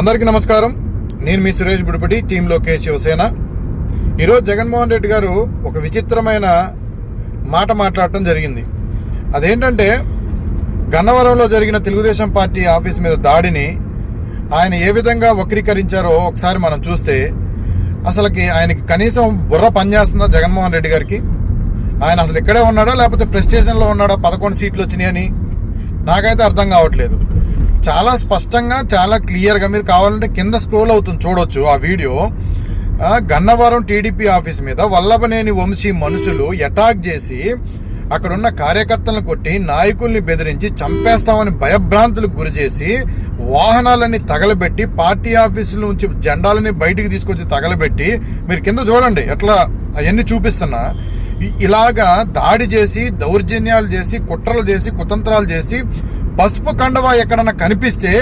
అందరికీ నమస్కారం. నేను మీ సురేష్ బుడిపటి టీంలో కే శివసేన. ఈరోజు జగన్మోహన్ రెడ్డి గారు ఒక విచిత్రమైన మాట మాట్లాడటం జరిగింది. అదేంటంటే గన్నవరంలో జరిగిన తెలుగుదేశం పార్టీ ఆఫీస్ మీద దాడిని ఆయన ఏ విధంగా వక్రీకరించారో ఒకసారి మనం చూస్తే అసలుకి ఆయనకి కనీసం బుర్ర పనిచేస్తుందా జగన్మోహన్ రెడ్డి గారికి? ఆయన అసలు ఇక్కడే ఉన్నాడా లేకపోతే ప్రెస్ స్టేషన్లో ఉన్నాడా పదకొండు సీట్లు వచ్చినాయని? నాకైతే అర్థం కావట్లేదు. చాలా స్పష్టంగా చాలా క్లియర్గా మీరు కావాలంటే కింద స్క్రోల్ అవుతుంది. చూడొచ్చు ఆ వీడియో. గన్నవరం టీడీపీ ఆఫీస్ మీద వల్లభనేని వంశీ మనుషులు అటాక్ చేసి అక్కడున్న కార్యకర్తలను కొట్టి నాయకుల్ని బెదిరించి చంపేస్తామని భయభ్రాంతులకు గురి చేసి వాహనాలన్నీ తగలబెట్టి పార్టీ ఆఫీసుల నుంచి జెండాలని బయటికి తీసుకొచ్చి తగలబెట్టి మీరు కింద చూడండి ఎట్లా అవన్నీ చూపిస్తున్నా. ఇలాగా దాడి చేసి దౌర్జన్యాలు చేసి కుట్రలు చేసి కుతంత్రాలు చేసి పసుపు కండవా ఎక్కడన్నా కనిపిస్తే